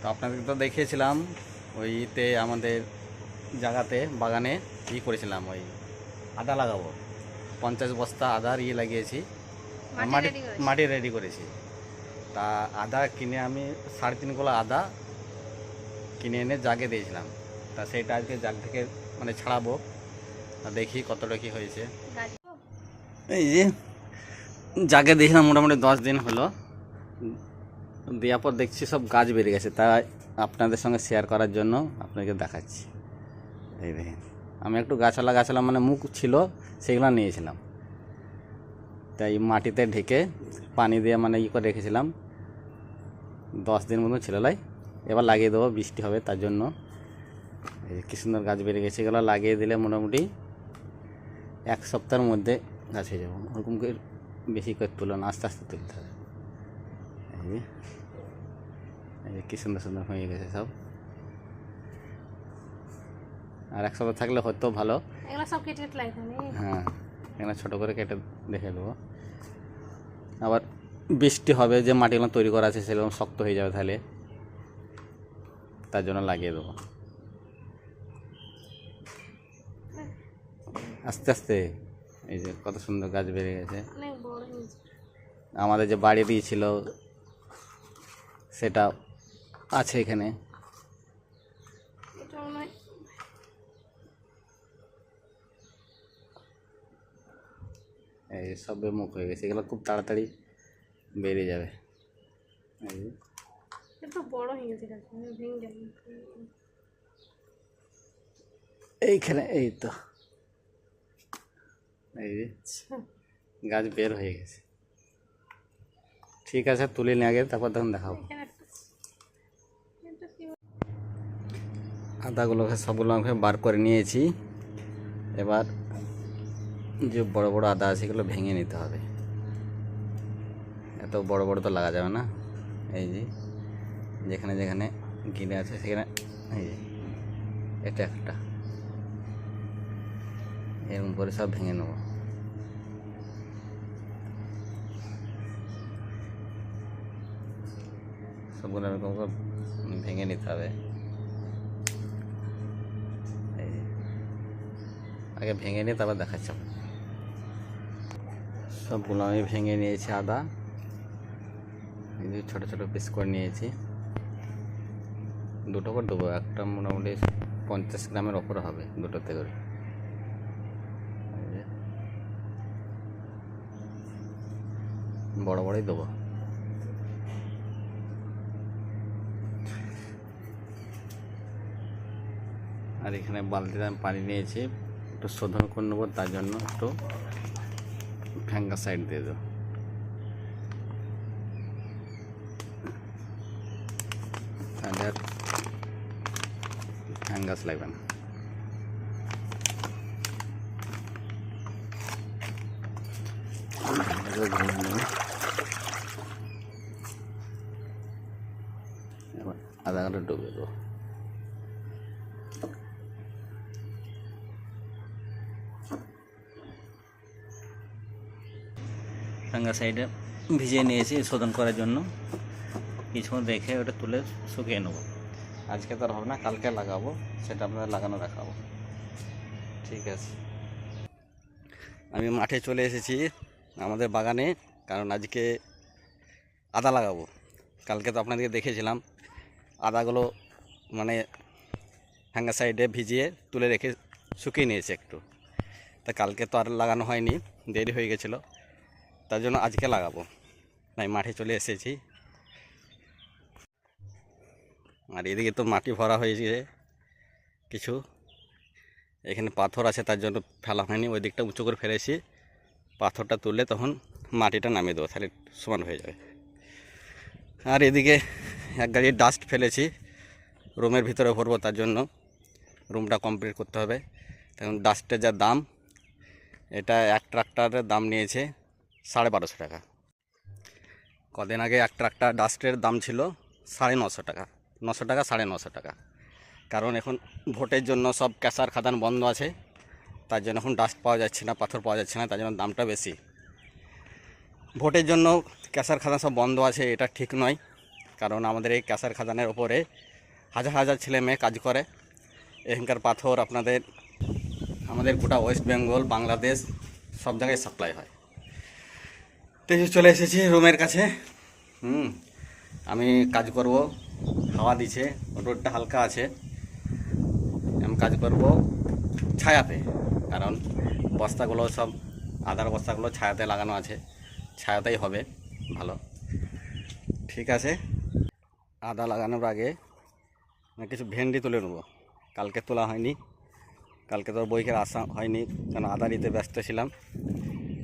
তো আপনাদের তো দেখিয়েছিলাম ওইতে আমাদের জায়গাতে বাগানে ই করেছিলাম ওই আদা লাগাবো। পঞ্চাশ বস্তা আদার ইয়ে লাগিয়েছি মাটি মাটি রেডি করেছি। তা আদা কিনে আমি সাড়ে তিন গোলা আদা কিনে এনে জাগে দিয়েছিলাম। তা সেইটা আজকে জাগ থেকে মানে ছাড়াবো। তা দেখি কতটা কি হয়েছে। এই যে জাগে দিয়েছিলাম মোটামুটি দশ দিন হলো। দেওয়ার পর দেখছি সব গাছ বেড়ে গেছে। তাই আপনাদের সঙ্গে শেয়ার করার জন্য আপনাকে দেখাচ্ছি। এই দেখেন, আমি একটু গাছালা গাছালা মানে মুখ ছিল, সেগুলো নিয়েছিলাম। তাই মাটিতে ঢেকে পানি দিয়ে মানে ই করে রেখেছিলাম। দশ দিন মতো ছিল লাই। এবার লাগিয়ে দেবো, বৃষ্টি হবে তার জন্য। এই কি সুন্দর গাছ বেড়ে গেছে, এগুলো লাগিয়ে দিলে মোটামুটি এক সপ্তাহের মধ্যে গাছ হয়ে যাব। ওরকম করে বেশি করে তুলো না আস্তে আস্তে তুলতে হবে। এই এই কি সুন্দর সুন্দর হয়ে গেছে সব। আর এক সপ্তাহ থাকলে হয়তো ভালো। এগুলো সব কেটে কেটে লাগবে হ্যাঁ এখানে ছোটো করে কেটে দেখে দেবো আবার বৃষ্টি হবে যে মাটিগুলো তৈরি করা আছে সেরকম শক্ত হয়ে যাবে তাহলে। তার জন্য লাগিয়ে দেবো। আস্তে আস্তে এই যে কত সুন্দর গাছ বেড়ে গেছে আমাদের যে বাড়ি দিয়েছিল সেটা আছে এখানে। এই সব মুখ হয়ে গেছে এগুলো খুব তাড়াতাড়ি যাবে। বড় হয়ে গেছে গাছ মানে যাবে। এইখানে এই তো। এই আচ্ছা। গাছ বের হয়ে গেছে। ঠিক আছে তুলে নিয়ে আগে তারপর তখন দেখাবো এখানে একটা এটা কি আদাগুলোকে সবগুলো আমাকে বার করে নিয়েছি। এবার যে বড় বড় আদা আছে সেগুলো ভেঙে নিতে হবে। এত বড় বড় তো লাগা যাবে না। এই যে, যেখানে যেখানে গিলে আছে সেখানে, এই যে, এটা একটা। এরকম করে সব ভেঙে নেব। সবগুলো এরকম ভেঙে নিতে হবে। আগে ভেঙে নিয়ে তারপর দেখাচ্ছি। সবগুলো আমি ভেঙে নিয়েছি আদা। ছোটো ছোটো পিস করে নিয়েছি। দুটো করে দেবো, একটা মোটামুটি পঞ্চাশ গ্রামের ওপরে হবে দুটোতে করে। বড় বড়ই দেবো। আর এখানে বালতিতে আমি পানি নিয়েছি, একটু শোধন করে নেব, তার জন্য একটু ফ্যাঙ্গা সাইড দিয়ে দেবো। ফ্যাঙ্গাস লাগবে না আধা ঘণ্টা ডুবে দেবো। টাঙ্গা সাইডে ভিজিয়ে নিয়েছি শোধন করার জন্য। কিছুক্ষণ রেখে ওটা তুলে শুকিয়ে নেব। আজকে তো হবে না, কালকে লাগাবো, সেটা আপনাদের লাগানো দেখাবো। ঠিক আছে। আমি মাঠে চলে এসেছি আমাদের বাগানে, কারণ আজকে আদা লাগাবো। কালকে তো আপনাদেরকে দেখেছিলাম, আদাগুলো মানে হ্যাঙ্গা সাইডে ভিজিয়ে তুলে রেখে শুকিয়ে নিয়েছে একটু। তা কালকে তো আর লাগানো হয়নি, দেরি হয়ে গেছিল। তার জন্য আজকে লাগাবো। আমি মাঠে চলে এসেছি। আর এদিকে তো মাটি ভরা হয়েছে কিছু। এখানে পাথর আছে, তার জন্য ফেলা হয়নি। ওই দিকটা উঁচু করে ফেলেছি। পাথরটা তুললে তখন মাটিটা নামিয়ে দেবো, তাহলে সমান হয়ে যাবে। আর এদিকে এক গাড়ি ডাস্ট ফেলেছি। রুমের ভিতরে ভরবো তার জন্য। রুমটা কমপ্লিট করতে হবে। তখন ডাস্টের যা দাম, এটা এক ট্রাক্টারের দাম নিয়েছে। সাড়ে বারোশো টাকা। কদিন আগে এক ট্রাক্টার ডাস্টের দাম ছিল সাড়ে নশো টাকা। নশো টাকা, সাড়ে নশো টাকা। কারণ এখন ভোটের জন্য সব ক্যাসার খাদান বন্ধ আছে। তার জন্য এখন ডাস্ট পাওয়া যাচ্ছে না, পাথর পাওয়া যাচ্ছে না, তার জন্য দামটা বেশি। ভোটের জন্য ক্যাসার খাদান সব বন্ধ আছে, এটা ঠিক নয়। কারণ আমাদের এই ক্যাসার খাদানের ওপরে হাজার হাজার ছেলে মেয়ে কাজ করে। এখানকার পাথর আপনাদের, আমাদের গোটা ওয়েস্ট বেঙ্গল, বাংলাদেশ সব জায়গায় সাপ্লাই হয়। তো চলে এসেছি রুমের কাছে। হুম, আমি কাজ করব, হাওয়া দিছে রোডটা হালকা আছে। আমি কাজ করব ছায়াতে, কারণ বস্তাগুলো সব, আদার বস্তাগুলো ছায়াতে লাগানো আছে। ছায়াতেই হবে, ভালো। ঠিক আছে। আদা লাগানোর আগে কিছু ভেন্ডি তুলে নেব। কালকে তোলা হয়নি। কালকে তো বইকের আসা হয়নি কারণ আদা নিতে ব্যস্ত ছিলাম।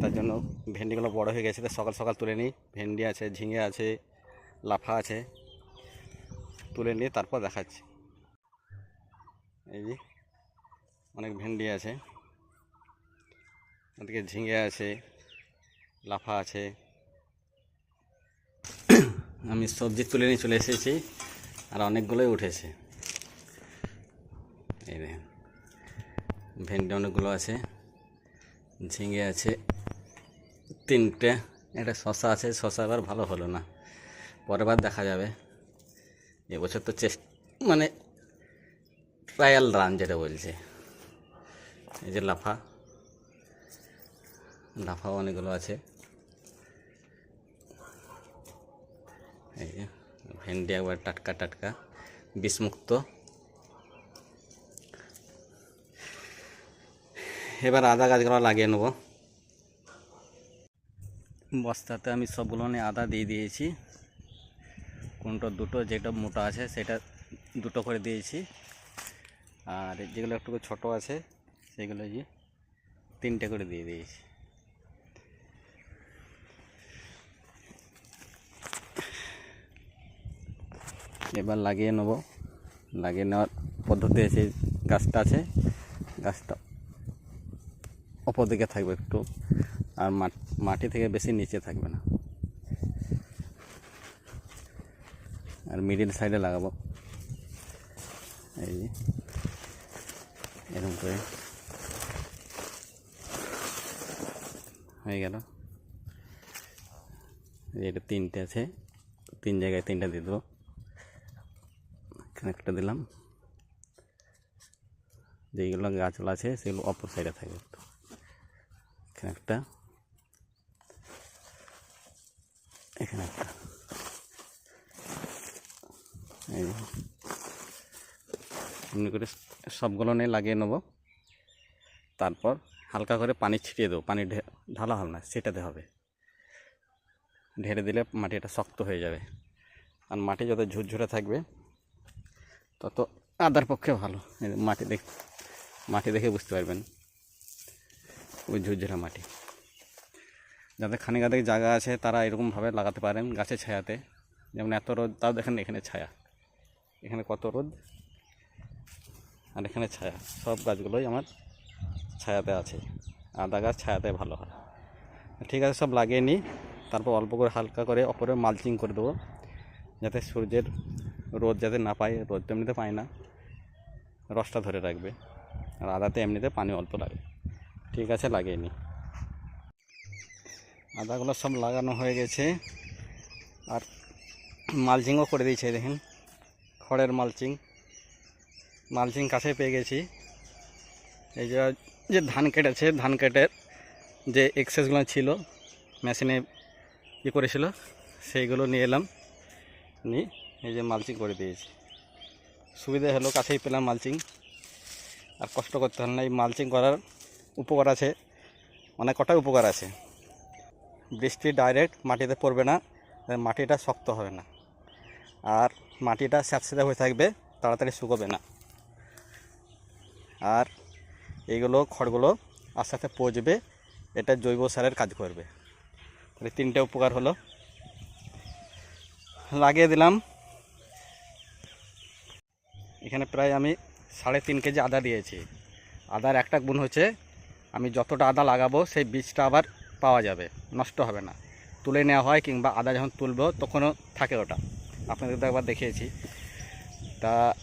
তার জন্য ভেন্ডিগুলো বড় হয়ে গেছে, তো সকাল সকাল তুলে নিই। ভেন্ডি আছে, ঝিঙে আছে, লাফা আছে, তুলে নিয়ে তারপর দেখাচ্ছি। এই যে অনেক ভেন্ডি আছে ওদিকে ঝিঙে আছে, লাফা আছে। আমি সবজি তুলে নিয়ে চলে এসেছি, আর অনেকগুলোই উঠেছে। এই ভেন্ডি অনেকগুলো আছে, ঝিঙে আছে। তিনটে। একটা শশা আছে, শশা এবার ভালো হলো না। পরের বার দেখা যাবে। এবছর তো চেষ্ট মানে ট্রায়াল রান যেটা বলছে। এই যে লাফা। লাফাও অনেকগুলো আছে। এই যে ভেন্ডি একবার টাটকা টাটকা। বিষমুক্ত। এবার আদা গাছগুলো লাগিয়ে নেব। বস্তাতে আমি সবগুলো নিয়ে আদা দিয়ে দিয়েছি। কোনটা দুটো যেটা মোটা আছে সেটা দুটো করে দিয়েছি। আর যেগুলো একটু ছোট আছে সেগুলো যে তিনটে করে দিয়ে দিয়েছি। এবার লাগিয়ে নেব। লাগিয়ে নেওয়ার পদ্ধতি আছে, গাছটা আছে, গাছটা অপর দিকে থাকবে একটু আর মাট- থেকে বেশি নিচে থাকবে না। আর মিডিল সাইডে লাগাবো। এই যে, এরকম করে। হয়ে গেল। এটা তিনটে আছে। তিন জায়গায় তিনটা দিয়ে দেবো। এখানে একটা দিলাম। যেগুলো গাছগুলো আছে, সেগুলো অপর সাইডে থাকবে। এখানে একটা এখানে একটা। এই এমনি করে সবগুলো নিয়ে লাগিয়ে নেব। তারপর হালকা করে পানি ছিটিয়ে দেবো। পানি ঢালা হবে না সেটাতে হবে। ঢেলে দিলে মাটিটা শক্ত হয়ে যাবে। আর মাটি যত ঝুরঝুরে থাকবে, তত আদার পক্ষে ভালো। মাটি দেখ মাটি দেখে বুঝতে পারবেন। ওই ঝুরঝুরা মাটি। যাদের খানিক আধেক জায়গা আছে, তারা এরকমভাবে লাগাতে পারেন গাছের ছায়াতে। যেমন এত রোদ, তাও দেখেন এখানে ছায়া। এখানে কত রোদ। আর এখানে ছায়া। সব গাছগুলোই আমার ছায়াতে আছে। আদা গাছ ছায়াতে ভালো হয়। ঠিক আছে, সব লাগিয়ে নিই। তারপর অল্প করে হালকা করে অপরে মালচিং করে দেবো। যাতে সূর্যের রোদ যাতে না পায়, রোদ তো এমনিতে পায় না। রসটা ধরে রাখবে। আর আদাতে এমনিতে পানি অল্প লাগে। ঠিক আছে, লাগিয়ে নিই। আদাগুলো সব লাগানো হয়ে গেছে। আর মালচিংও করে দিয়েছে, দেখেন। খড়ের মালচিং মালচিং কাছে পেয়ে গেছি। এই যে যে ধান কেটেছে, ধান কেটে যে এক্সেসগুলো ছিল মেশিনে ই করেছিল, সেইগুলো নিয়ে এলাম। নিয়ে এই যে মালচিং করে দিয়েছি। সুবিধা হলো কাছেই পেলাম মালচিং আর কষ্ট করতে হল না, এই মালচিং করার উপকার আছে। অনেক কটাই উপকার আছে। বৃষ্টি ডাইরেক্ট মাটিতে পড়বে না মাটিটা শক্ত হবে না। আর মাটিটা স্যাঁতস্যাঁতে হয়ে থাকবে, তাড়াতাড়ি শুকোবে না। আর এইগুলো খড়গুলো আস্তে আস্তে পচবে, এটা জৈব সারের কাজ করবে। তাহলে তিনটে উপকার হলো। লাগিয়ে দিলাম। এখানে প্রায় আমি সাড়ে তিন কেজি আদা দিয়েছি। আদার একটা গুণ হচ্ছে, আমি যতটা আদা লাগাবো, সেই বীজটা আবার পাওয়া যাবে, নষ্ট হবে না। তুলে নেওয়া হয় কিংবা আদা যখন তুলব তখনও থাকে ওটা। আপনাদের তো একবার দেখিয়েছি। তা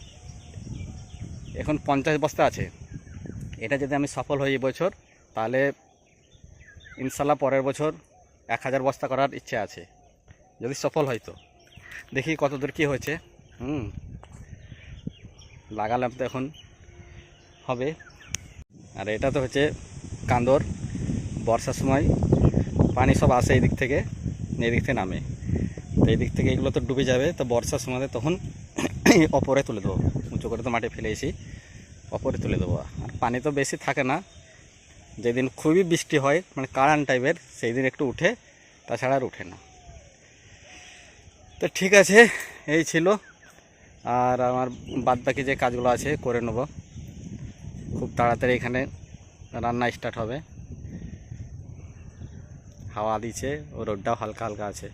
এখন পঞ্চাশ বস্তা আছে। এটা যদি আমি সফল হই বছর, তাহলে ইনশাল্লাহ পরের বছর এক হাজার বস্তা করার ইচ্ছে আছে। যদি সফল হয় তো। দেখি কত দূর কী হয়েছে। হুম। লাগালাম তো এখন। হবে। আর এটা তো হচ্ছে কান্দর বর্ষার সময় পানি সব আসে এই দিক থেকে এই দিক থেকে নামে। তো এই দিক থেকে এগুলো তো ডুবে যাবে, তো বর্ষার সময় তখন অপরে তুলে দেবো। উঁচু করে তো মাটি ফেলে ফেলেছি, অপরে তুলে দেবো। আর পানি তো বেশি থাকে না। যেদিন খুবই বৃষ্টি হয় মানে কারান টাইপের সেই দিন একটু উঠে, তাছাড়া আর উঠে না। তো ঠিক আছে, এই ছিল। আর আমার বাদ বাকি যে কাজগুলো আছে, করে নেব। খুব তাড়াতাড়ি এখানে রান্না স্টার্ট হবে। হাওয়া দিচ্ছে ও রোডটাও হালকা হালকা আছে।